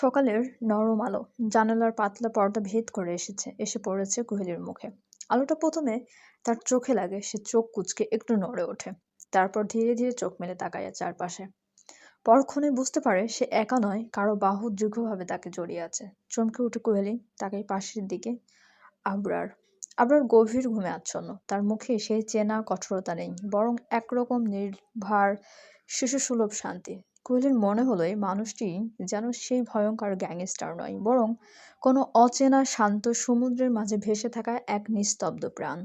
সকালের নরম আলো, জানালার পাতলা পর্দা ভেদ করে এসেছে, এসে পড়েছে কোহেলির মুখে। আলোটা প্রথমে তার চোখে লাগে, সে চোখ কুচকে একটু নড়ে ওঠে। তারপর ধীরে ধীরে চোখ মেলে তাকায় চারপাশে। পরক্ষণে বুঝতে পারে সে একা নয়, কারও বাহু দীর্ঘভাবে তাকে জড়িয়ে আছে। চমকে উঠে কোহেলি তাকে পাশের দিকে। আবরার আবরার গভীর ঘুমে আচ্ছন্ন। তার মুখে সেই চেনা কঠোরতা নেই, বরং একরকম নির্ভার, শিশুসুলভ শান্তি। কোহলির মনে হলো এই মানুষটি যেন সেই ভয়ঙ্কর গ্যাংস্টার নয়, বরং কোনো অচেনা শান্ত সমুদ্রের মাঝে ভেসে থাকা এক নিস্তব্ধ প্রাণ।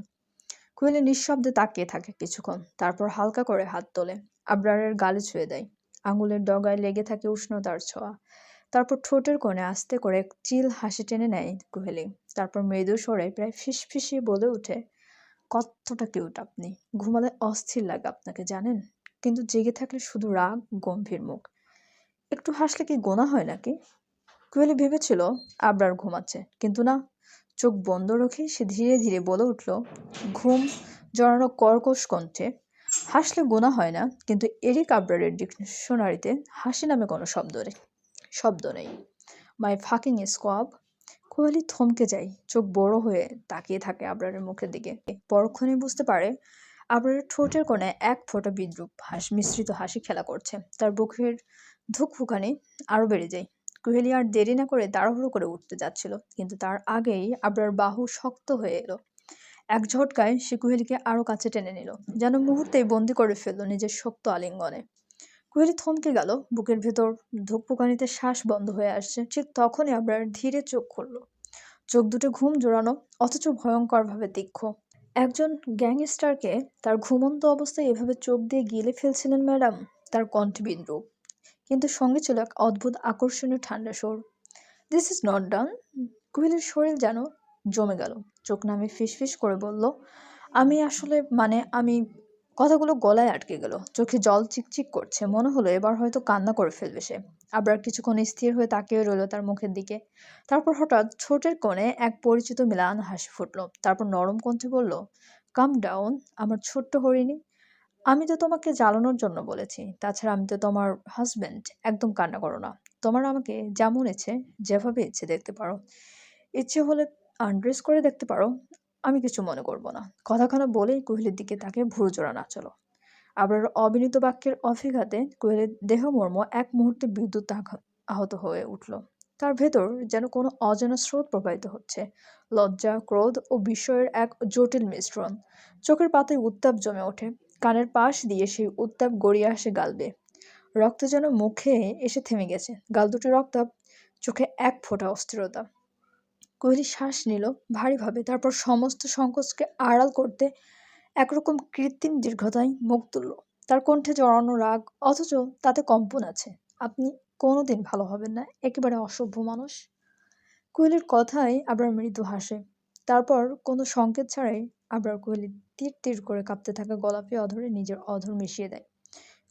কোহলি নিঃশব্দে তাকিয়ে থাকে কিছুক্ষণ, তারপর হালকা করে হাত তোলে, আবরারের গালে ছুঁয়ে দেয়, আঙুলের ডগায় লেগে থাকে উষ্ণতার ছোঁয়া। তারপর ঠোঁটের কোণে আস্তে করে চিল হাসি টেনে নেয় কোহেলি তারপর মৃদু সরে প্রায় ফিসফিসিয়ে বলে ওঠে, কতটা কিউট আপনি, ঘুমালে অস্থির লাগে আপনাকে, জানেন? কিন্তু জেগে থাকলে শুধু রাগ, গম্ভীর মুখ। একটু হাসলে কি গোনা হয় নাকি? কোয়েলি ভেবেছিল, আবরার ঘুমাচ্ছে। কিন্তু না, চোখ বন্ধ রেখে সে ধীরে ধীরে বলে উঠল, ঘুম জড়ানো কর্কশ কণ্ঠে। হাসলে গোনা হয় না, কিন্তু এরিক আবরারের ডিকশনারিতে হাসি নামে কোনো শব্দ নেই শব্দ নেই। মাই ফাকিং স্কোয়াব কোহলি থমকে যায়, চোখ বড় হয়ে তাকিয়ে থাকে আবরারের মুখের দিকে। পরক্ষণে বুঝতে পারে আবরারের ঠোঁটের কোণে এক ফোঁটা বিদ্রুপ হাস, মিশ্রিত হাসি খেলা করছে। তার বুকের ধুকফুকানি আরও বেড়ে যায়। কোহেলি আর দেরি না করে তাড়াহুড়ো করে উঠতে যাচ্ছিল, কিন্তু তার আগেই আবরার বাহু শক্ত হয়ে এলো। এক ঝটকায় সে কুহেলিকে আরও কাছে টেনে নিল, যেন মুহূর্তেই বন্দি করে ফেলল নিজের শক্ত আলিঙ্গনে। কুহেলি থমকে গেল, বুকের ভেতর ধুকপুকানিতে শ্বাস বন্ধ হয়ে আসছে। ঠিক তখনই আবরার ধীরে চোখ খুলল। চোখ দুটো ঘুম জোড়ানো, অথচ ভয়ঙ্করভাবে তীক্ষ্ণ। একজন গ্যাংস্টারকে তার ঘুমন্ত অবস্থায় এভাবে চোখ দিয়ে গিলে ফেলছিলেন ম্যাডাম, তার কণ্ঠবিন্দু কিন্তু সঙ্গে ছিল এক অদ্ভুত আকর্ষণীয় ঠান্ডা স্বর। দিস ইজ নট ডান কুহিলের শরীর যেন জমে গেল। চোখ নামে ফিস ফিস করে বলল, আমি আসলে মানে আমি কথাগুলো গলায় আটকে গেল। চোখে জল চিকচিক করছে। মনে হলো এবার হয়তো কান্না করে ফেলবে সে। আবার কিছুক্ষণ স্থির হয়ে তাকিয়ে রইল তার মুখের দিকে। তারপর হঠাৎ ছোটের কোণে এক পরিচিত মিলান হাসি ফুটলো। তারপর নরম কণ্ঠে বলল কাম ডাউন আমার ছোট্ট হরিণী। আমি তো তোমাকে জ্বালানোর জন্য বলেছি। তাছাড়া আমি তো তোমার হাজব্যান্ড একদম কান্না করো না। তোমার আমাকে যেমন ইচ্ছে, যেভাবে ইচ্ছে দেখতে পারো। ইচ্ছে হলে আনড্রেস করে দেখতে পারো। আমি কিছু মনে করব না। কথাখানা বলেই কোহলির দিকে তাকে ভুরু জোড়া নাচলো। আবার অবিনীত বাক্যের অফিঘাতে কোয়েলের দেহমর্ম এক মুহূর্তে বিদ্যুৎ আহত হয়ে উঠল। তার ভেতর যেন কোনো অজানা স্রোত প্রবাহিত হচ্ছে। লজ্জা, ক্রোধ ও বিস্ময়ের এক জটিল মিশ্রণ। চোখের পাতায় উত্তাপ জমে ওঠে। কানের পাশ দিয়ে সেই উত্তাপ গড়িয়ে আসে গালবে। রক্ত যেন মুখে এসে থেমে গেছে। গাল দুটো রক্তাপ চোখে এক ফোঁটা অস্থিরতা। কোহলি শ্বাস নিল ভারীভাবে। তারপর সমস্ত সংকোচকে আড়াল করতে একরকম কৃত্রিম দীর্ঘতায় মুখ তুলল। তার কণ্ঠে জড়ানো রাগ, অথচ তাতে কম্পন আছে। আপনি কোনোদিন ভালো হবেন না, একেবারে অসভ্য মানুষ। কোহলির কথায় আবার মৃদু হাসে। তারপর কোনো সংকেত ছাড়াই আবার কোহলি তীর তীর করে কাঁপতে থাকা গোলাপি অধরে নিজের অধর মিশিয়ে দেয়।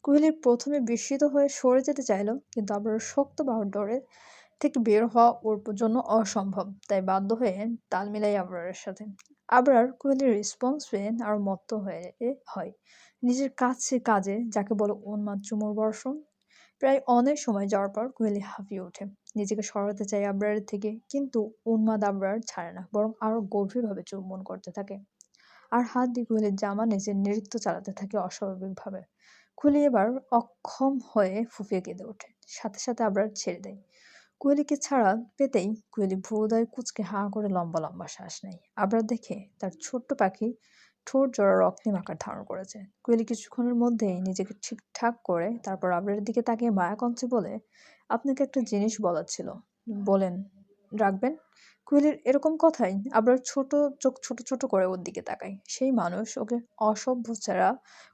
কোহলির প্রথমে বিস্মিত হয়ে সরে যেতে চাইল, কিন্তু আবার শক্ত বাহুর ডরে থেকে বের হওয়া ওর জন্য অসম্ভব। তাই বাধ্য হয়ে তাল মিলাই আবরারের সাথে। আবরার কোহলির রেসপন্স পেয়ে আরও মত্ত হয়ে হয়। নিজের কাছে কাজে, যাকে বলে উন্মাদ চুমুর বর্ষণ। প্রায় অনেক সময় যাওয়ার পর কোহলি হাঁপিয়ে ওঠে। নিজেকে সরাতে চাই আবরারের থেকে, কিন্তু উন্মাদ আবরার ছাড়ে না, বরং আরও গভীরভাবে চুম্বন করতে থাকে। আর হাত দিয়ে কোহলির জামা নিজের নৃত্য চালাতে থাকে অস্বাভাবিকভাবে। খুলি এবার অক্ষম হয়ে ফুফিয়ে কেঁদে ওঠে। সাথে সাথে আবরার ছেড়ে দেয়। কোয়েলিকে ছাড়া পেতেই কোয়েলি ভ্রুদয় কুচকে হাঁ করে লম্বা লম্বা শ্বাস নেয়। আবার দেখে তার ছোট্ট পাখি ঠোঁট জোড়া রক্তিম আকার ধারণ করেছে। কোয়েলি কিছুক্ষণের মধ্যেই নিজেকে ঠিকঠাক করে তারপর আবরারের দিকে তাকিয়ে মায়া কঞ্চে বলে, আপনাকে একটা জিনিস বলার ছিল। বলেন, রাখবেন? কোয়েলির এরকম কথাই আবার ছোট চোখ ছোট ছোট করে ওর দিকে তাকায়। সেই মানুষ ওকে অসভ্য ছাড়া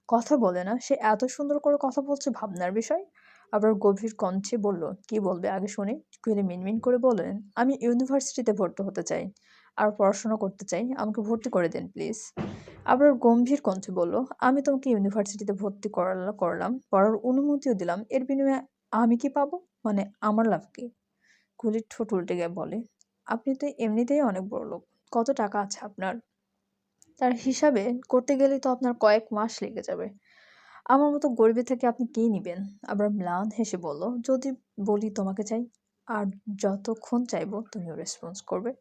কথা বলে না। সে এত সুন্দর করে কথা বলছে ভাবনার বিষয়। আবার গভীর কণ্ঠে বলল, কি বলবে আগে শুনে? কুয়েলি মিনমিন করে বললেন আমি ইউনিভার্সিটিতে ভর্তি হতে চাই, আর পড়াশোনা করতে চাই, আমাকে ভর্তি করে দেন, প্লিজ। আবার গম্ভীর কণ্ঠে বলল, আমি তোমাকে ইউনিভার্সিটিতে ভর্তি করালাম করলাম, পড়ার অনুমতিও দিলাম, এর বিনিময়ে আমি কি পাবো? মানে আমার লাভ কি? কুলির ঠোঁট উল্টে গিয়ে বলে, আপনি তো এমনিতেই অনেক বড় লোক, কত টাকা আছে আপনার? তার হিসাবে করতে গেলে তো আপনার কয়েক মাস লেগে যাবে আমার মতো গরিবের থেকে আপনি কী নিবেন? আবার ম্লান হেসে বলল, যদি বলি তোমাকে চাই, আর যতক্ষণ চাইব তুমিও রেসপন্স করবে।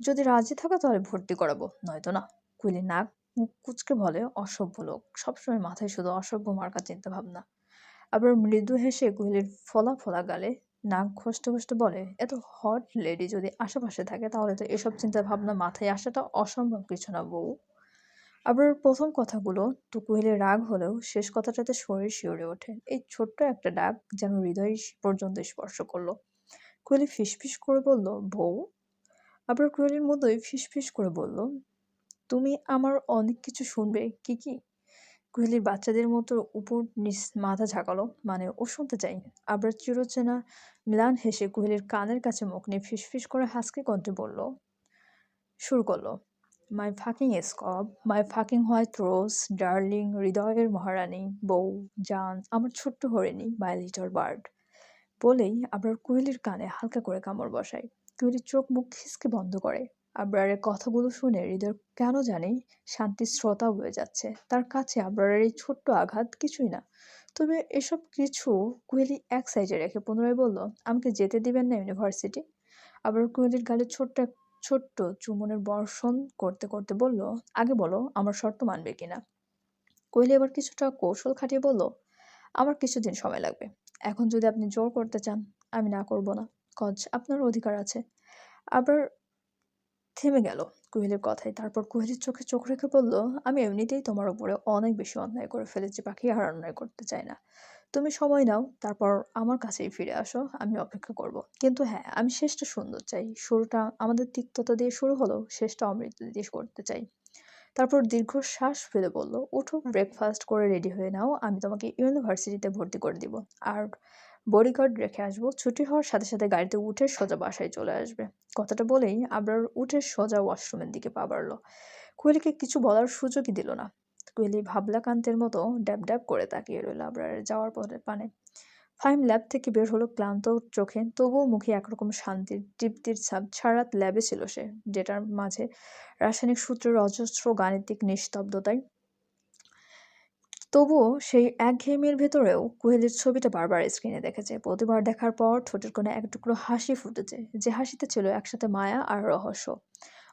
যদি রাজি থাকো তাহলে ভর্তি করাবো, নয়তো না। কুইলি নাক কুচকে বলে, অসভ্য লোক। সবসময় মাথায় শুধু অসভ্য মার্কা চিন্তা ভাবনা আবার মৃদু হেসে কুইলির ফলা ফলা গালে নাক ঘষতে ঘষতে বলে, এত হট লেডি যদি আশেপাশে থাকে তাহলে তো এসব চিন্তা ভাবনা মাথায় আসাটা অসম্ভব কিছু না বউ। আবার প্রথম কথাগুলো তো কুহেলের রাগ হলেও শেষ কথাটাতে শরীর শিউরে ওঠে। এই ছোট্ট একটা ডাক যেন হৃদয় পর্যন্ত স্পর্শ করল। কোয়েলি ফিসফিস করে বলল, বউ? আবার কোয়েলির মতোই ফিসফিস করে বলল, তুমি আমার অনেক কিছু শুনবে, কি কি? কোহেলির বাচ্চাদের মতো উপর নিচ মাথা ঝাঁকালো মানে ও শুনতে চাই। আবার চিরচেনা মিলান হেসে কোহেলির কানের কাছে মুখ নিয়ে ফিসফিস করে হাসকে কণ্ঠে বলল, শুরু করল। My fucking scope my fucking white rose darling হৃদয়ের মহারানী, বউ, জান, আমার ছোট্ট হরিণী মাই লিটল বার্ড বলেই আবার কোহেলির কানে হালকা করে কামড় বসায়। কোহেলির চোখ মুখ খিসকে বন্ধ করে। আবরারের কথাগুলো শুনে হৃদয় কেন জানি শান্তির শ্রোতা হয়ে যাচ্ছে। তার কাছে আবরারের এই ছোট্ট আঘাত কিছুই না। তবে এসব কিছু কোহেলি এক সাইডে রেখে পুনরায় বলল, আমাকে যেতে দিবেন না ইউনিভার্সিটি? আবার কোহেলির গালে ছোট্ট এক ছোট্ট চুমনের বর্ষণ করতে করতে বলল, আগে বলো, আমার শর্ত মানবে কিনা? কোহলি, এবার কিছুটা কৌশল খাটিয়ে বলল, আমার কিছুদিন সময় লাগবে। এখন যদি আপনি জোর করতে চান, আমি না করব না। কজ, আপনার অধিকার আছে। আবার থেমে গেল কোহেলির কথায়। তারপর কোহেলির চোখে চোখ রেখে বলল, আমি এমনিতেই তোমার উপরে অনেক বেশি অন্যায় করে ফেলেছি, পাখি আর অন্যায় করতে চাই না। তুমি সময় নাও, তারপর আমার কাছেই ফিরে আসো, আমি অপেক্ষা করব। কিন্তু হ্যাঁ আমি শেষটা সুন্দর চাই। শুরুটা আমাদের তিক্ততা দিয়ে শুরু হলেও শেষটা অমৃত দিয়ে করতে চাই। তারপর দীর্ঘ শ্বাস ফেলে বলল, উঠো ব্রেকফাস্ট করে রেডি হয়ে নাও, আমি তোমাকে ইউনিভার্সিটিতে ভর্তি করে দিব। আর বডিগার্ড রেখে আসব, ছুটি হওয়ার সাথে সাথে গাড়িতে উঠে সোজা বাসায় চলে আসবে। কথাটা বলেই আবার উঠে সোজা ওয়াশরুমের দিকে পা বাড়লো। কোয়েলিকে কিছু বলার সুযোগই দিল না। কোয়েলি ভাবলাকান্তের মতো ড্যাব ড্যাব করে তাকিয়ে রইল আবরারের যাওয়ার পরে পানে। ফাইম ল্যাব থেকে বের হলো ক্লান্ত চোখে, তবুও মুখে একরকম শান্তির তৃপ্তির ছাপ ছাড়াত ল্যাবে ছিল সে, যেটার মাঝে রাসায়নিক সূত্রের অজস্র গাণিতিক নিস্তব্ধতায় তবুও সেই এক একঘেয়েমির ভেতরেও কুহেলির ছবিটা বারবার স্ক্রিনে দেখেছে। প্রতিবার দেখার পর ঠোঁটের কোণে এক টুকরো হাসি ফুটেছে, যে হাসিতে ছিল একসাথে মায়া আর রহস্য।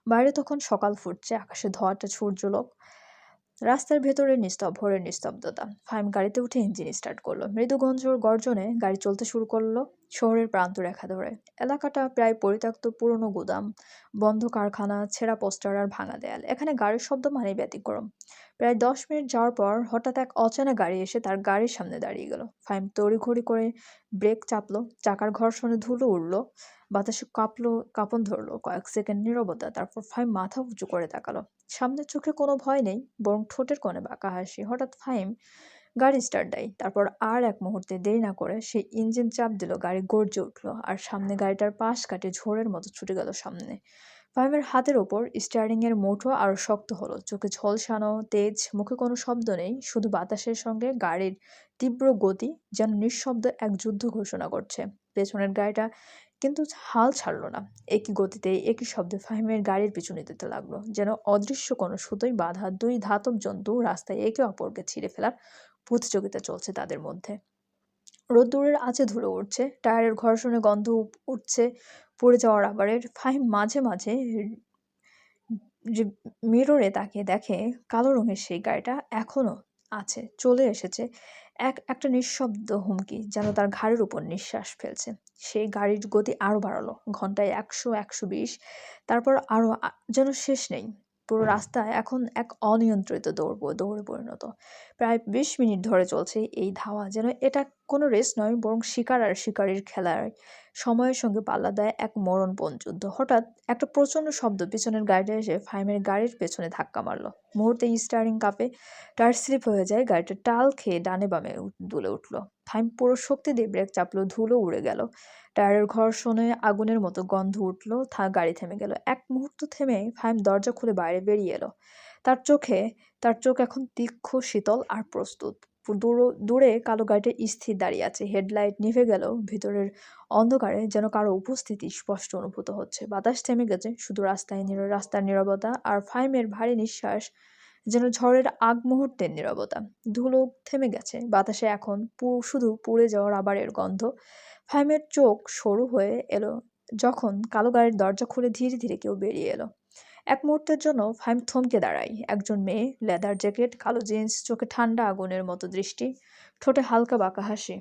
বাইরে তখন সকাল ফুটছে, আকাশে ধোয়াটা সূর্যলোক। রাস্তার ভেতরে নিস্তব ভোরের নিস্তব্ধতা। ফাইম গাড়িতে উঠে ইঞ্জিন স্টার্ট করল। মৃদুগঞ্জ গর্জনে গাড়ি চলতে শুরু করল। শহরের প্রান্ত রেখা ধরে। এলাকাটা প্রায় পরিত্যক্ত পুরনো গুদাম, বন্ধ কারখানা, ছেঁড়া পোস্টার আর ভাঙা দেয়াল। এখানে গাড়ির শব্দ মানেই ব্যতিক্রম। প্রায় দশ মিনিট যাওয়ার পর হঠাৎ এক অচেনা গাড়ি এসে তার গাড়ির সামনে দাঁড়িয়ে গেল। ফাইম তড়িঘড়ি করে ব্রেক চাপলো, চাকার ঘর্ষণে ধুলো উড়লো, বাতাসে কাঁপলো, কাঁপন ধরলো, কয়েক সেকেন্ড নীরবতা, তারপর ফাইম মাথা উঁচু করে তাকালো। সামনের চোখে কোনো ভয় নেই, বরং ঠোঁটের কোণে বাঁকা হাসি। হঠাৎ ফাইম গাড়ি স্টার্ট দেয়। তারপর আর এক মুহূর্তে দেরি না করে সে ইঞ্জিন চাপ দিল, গাড়ি গর্জে উঠল আর সামনে গাড়িটার পাশ কাটে ঝোড়ের মতো ছুটে গেল সামনে। ফাইমের হাতের ওপর স্টিয়ারিংয়ের মুঠো আরও শক্ত হলো। চোখে ঝলসানো, তেজ, মুখে কোনো শব্দ নেই, শুধু বাতাসের সঙ্গে গাড়ির তীব্র গতি যেন নিঃশব্দ এক যুদ্ধ ঘোষণা করছে। পেছনের গাড়িটা কিন্তু হাল ছাড়ল না। একই গতিতে একই শব্দে ফাহিমের গাড়ির পিছু নিতে লাগল, যেন অদৃশ্য কোনো সুতোই বাধা, দুই ধাতব জন্তু রাস্তায় একে অপরকে ছিঁড়ে ফেলার প্রতিযোগিতা চলছে তাদের মধ্যে। রোদ্দুরের আঁচে ধুলো উঠছে টায়ারের ঘর্ষণে গন্ধ উঠছে, পড়ে যাওয়ার আবারের ফাহিম মাঝে মাঝে মিররে তাকে দেখে কালো রঙের সেই গাড়িটা এখনও আছে, চলে এসেছে। এক, একটা নিঃশব্দ হুমকি যেন তার ঘাড়ের উপর নিঃশ্বাস ফেলছে। সেই গাড়ির গতি আরও বাড়ালো, ঘন্টায় একশো একশো বিশ, তারপর আরও যেন শেষ নেই। পুরো রাস্তায় এখন এক অনিয়ন্ত্রিত দৌড় দৌড়ে পরিণত। প্রায় বিশ মিনিট ধরে চলছে এই ধাওয়া যেন এটা কোনো রেস নয়, বরং শিকার আর শিকারির খেলায় সময়ের সঙ্গে পাল্লা দেয় এক মরণপণ যুদ্ধ। হঠাৎ একটা প্রচণ্ড শব্দ পিছনের গাড়িটা এসে ফাইমের গাড়ির পেছনে ধাক্কা মারলো। মুহূর্তে স্টারিং কাপে টায়ার স্লিপ হয়ে যায়, গাড়িটা টাল খেয়ে ডানে বামে দুলে উঠল। ফাইম পুরো শক্তি দিয়ে ব্রেক চাপলো, ধুলো উড়ে গেল। টায়ারের ঘর্ষণে আগুনের মতো গন্ধ উঠল, থা গাড়ি থেমে গেল। এক মুহূর্ত থেমে ফাইম দরজা খুলে বাইরে বেরিয়ে এলো। তার চোখে, তার চোখ এখন তীক্ষ্ণ, শীতল আর প্রস্তুত। দূরে কালো গাড়িটা স্থির দাঁড়িয়ে আছে। হেডলাইট নিভে গেল ভিতরের অন্ধকারে যেন কারও উপস্থিতি স্পষ্ট অনুভূত হচ্ছে। বাতাস থেমে গেছে, শুধু রাস্তায় রাস্তার নিরবতা আর ফাইমের ভারী নিঃশ্বাস যেন ঝড়ের আগ মুহূর্তের নিরবতা। ধুলো থেমে গেছে, বাতাসে এখন শুধু পুড়ে যাওয়ার আবারের গন্ধ। ফাইমের চোখ সরু হয়ে এলো, যখন কালো গাড়ির দরজা খুলে ধীরে ধীরে কেউ বেরিয়ে এলো। এক মুহূর্তের জন্য ফাহিম থমকে দাঁড়ায়। একজন মেয়ে, লেদার জ্যাকেট, কালো জিন্স, চোখে ঠান্ডা আগুনের মতো দৃষ্টি, ঠোঁটে হালকা বাঁকা হাসি।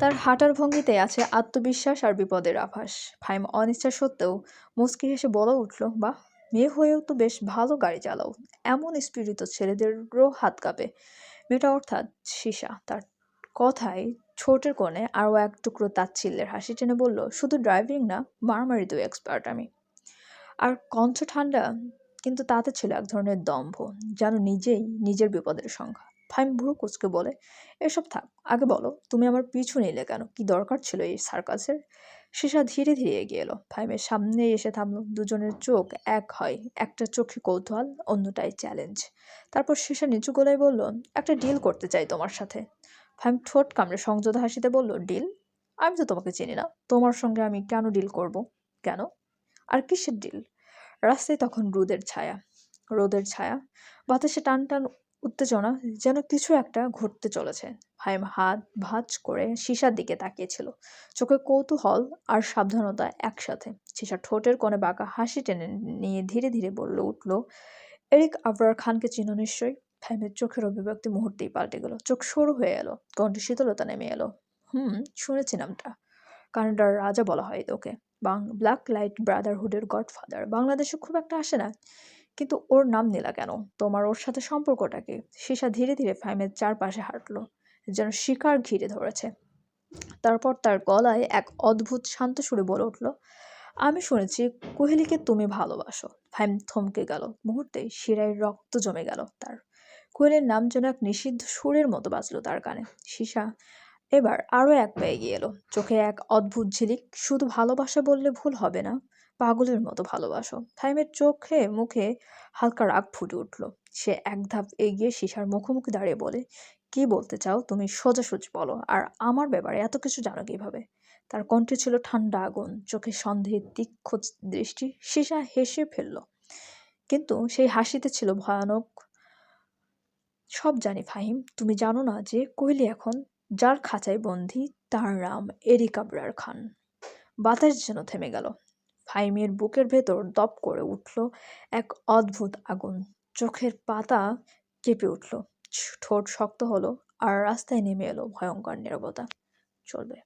তার হাঁটার ভঙ্গিতে আছে আত্মবিশ্বাস আর বিপদের আভাস। ফাইম অনিচ্ছা সত্ত্বেও মুস্কি হেসে বলে উঠল বা মেয়ে হয়েও তো বেশ ভালো গাড়ি চালাও। এমন স্পিরিত ছেলেদেরও হাত কাঁপে। মেয়েটা অর্থাৎ সীসা। তার কথায় ছোটের কোণে আরও এক টুকরো তাচ্ছিল্যের হাসি টেনে বলল, শুধু ড্রাইভিং না, মারামারিতেও এক্সপার্ট আমি। আর কণ্ঠ ঠান্ডা, কিন্তু তাতে ছিল এক ধরনের দম্ভ, যেন নিজেই নিজের বিপদের সংখ্যা। ফাইম ভুরু কুচকে বলে, এসব থাক, আগে বলো, তুমি আমার পিছু নিলে কেন? কি দরকার ছিল এই সার্কাসের? সেসা ধীরে ধীরে এগিয়ে এলো। ফাইমের সামনে এসে থামলো। দুজনের চোখ এক হয়, একটা চোখে কৌতূহল অন্যটাই চ্যালেঞ্জ। তারপর সীসা নিচু গলায় বলল, একটা ডিল করতে চাই তোমার সাথে। ফাইম ঠোঁট কামড়ে সংযত হাসিতে বলল, ডিল? আমি তো তোমাকে চিনি না। তোমার সঙ্গে আমি কেন ডিল করব? কেন? আর কিসের ডিল? রাস্তায় তখন রোদের ছায়া রোদের ছায়া। বাতাসে টান টান উত্তেজনা যেন কিছু একটা ঘটতে চলেছে। হাইম হাত ভাঁজ করে সীসার দিকে তাকিয়েছিল। চোখে কৌতূহল আর সাবধানতা একসাথে। সীসা ঠোঁটের কোণে বাঁকা হাসি টেনে নিয়ে ধীরে ধীরে বলল, উঠল। এরিক আবরার খানকে চিনো নিশ্চয়ই। ফাইমের চোখের অভিব্যক্তি মুহূর্তেই পাল্টে গেল। চোখ সরু হয়ে এলো। কণ্ঠে শীতলতা নেমে এলো। হুম, শুনেছি নামটা। কানাডার রাজা বলা হয় ওকে ব্ল্যাক লাইট ব্রাদারহুডের গডফাদার বাংলাদেশে খুব একটা আসে না, কিন্তু ওর নাম নিলা কেন? তোমার ওর সাথে সম্পর্কটা কি? সীসা ধীরে ধীরে ফাইমের চারপাশে হাঁটলো, যেন শিকার ঘিরে ধরেছে। তারপর তার গলায় এক অদ্ভুত শান্ত সুরে বলে উঠল, আমি শুনেছি কোহেলিকে তুমি ভালোবাসো। ফাইম থমকে গেল। মুহূর্তেই শিরায় রক্ত জমে গেল তার। কোহেলির নাম যেন এক নিষিদ্ধ সুরের মতো বাজলো তার কানে। সীসা এবার আরও এক পা এগিয়ে এলো। চোখে এক অদ্ভুত ঝিলিক, শুধু ভালোবাসা বললে ভুল হবে না, পাগলের মতো ভালোবাসো। ফাইমের চোখে মুখে হালকা রাগ ফুটে উঠল। সে এক ধাপ এগিয়ে সীসার মুখোমুখি দাঁড়িয়ে বলে, কি বলতে চাও? তুমি সোজাসুজি বলো। আর আমার ব্যাপারে এত কিছু জানো কীভাবে? তার কণ্ঠে ছিল ঠান্ডা আগুন, চোখে সন্দেহের তীক্ষ্ণ দৃষ্টি। সীসা হেসে ফেলল, কিন্তু সেই হাসিতে ছিল ভয়ানক। সব জানি ফাহিম, তুমি জানো না যে কোহলি এখন যার খাঁচায় বন্দি তার নাম এরিকা ব্রার খান। বাতাস যেন থেমে গেল। ফাইমের বুকের ভেতর দপ করে উঠল এক অদ্ভুত আগুন। চোখের পাতা কেঁপে উঠল। ঠোঁট শক্ত হলো আর রাস্তায় নেমে এলো ভয়ঙ্কর নিরবতা। চলবে।